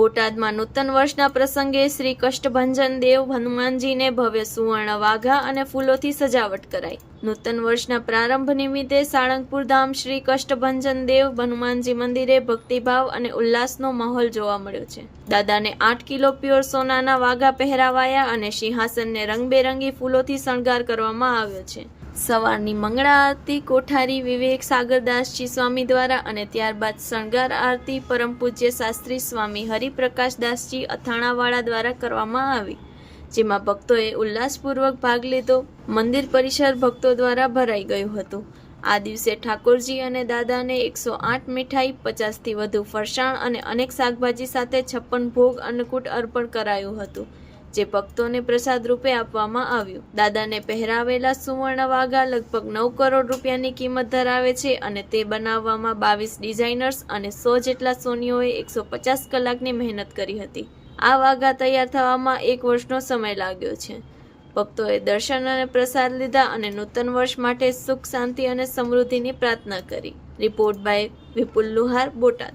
બોટાદમાં નૂતન વર્ષના પ્રસંગે શ્રી કષ્ટભંજન દેવ હનુમાનજીને ભવ્ય સુવર્ણ વાઘા અને ફૂલોથી સજાવટ કરાઈ. નૂતન વર્ષના પ્રારંભ નિમિત્તે સાળંગપુર ધામ શ્રી કષ્ટભંજન દેવ હનુમાનજી મંદિરે ભક્તિભાવ અને ઉલ્લાસનો માહોલ જોવા મળ્યો છે. દાદાને આઠ કિલો પ્યોર સોનાના વાઘા પહેરાવાયા અને સિંહાસનને રંગબેરંગી ફૂલોથી શણગાર કરવામાં આવ્યો છે. સવારની મંગળા આરતી કોઠારી, વિવેક સાગરદાસજી સ્વામી દ્વારા અને ત્યારબાદ શણગાર આરતી પરમ પૂજ્ય શાસ્ત્રી સ્વામી હરિપ્રકાશદાસજી અથાણાવાળા દ્વારા કરવામાં આવી, જેમાં ભક્તોએ ઉલ્લાસપૂર્વક ભાગ લીધો. મંદિર પરિસર ભક્તો દ્વારા ભરાઈ ગયું હતું. આ દિવસે ઠાકોરજી અને દાદાને એકસો આઠ મીઠાઈ, પચાસથી વધુ ફરસાણ અને અનેક શાકભાજી સાથે છપ્પન ભોગ અન્નકૂટ અર્પણ કરાયું હતું. જે ભક્તોને પ્રસાદ રૂપે આપવામાં આવ્યું. દાદાને પહેરાવેલા સુવર્ણ વાઘા લગભગ નવ કરોડ રૂપિયાની કિંમત ધરાવે છે અને તે બનાવવામાં બાવીસ ડિઝાઇનર્સ અને સો જેટલા સોનીઓએ એકસો પચાસ કલાકની મહેનત કરી હતી. આ વાઘા તૈયાર થવામાં એક વર્ષનો સમય લાગ્યો છે. ભક્તોએ દર્શન અને પ્રસાદ લીધા અને નૂતન વર્ષ માટે સુખ, શાંતિ અને સમૃદ્ધિની પ્રાર્થના કરી. Report by Vipul Luhar, Botad.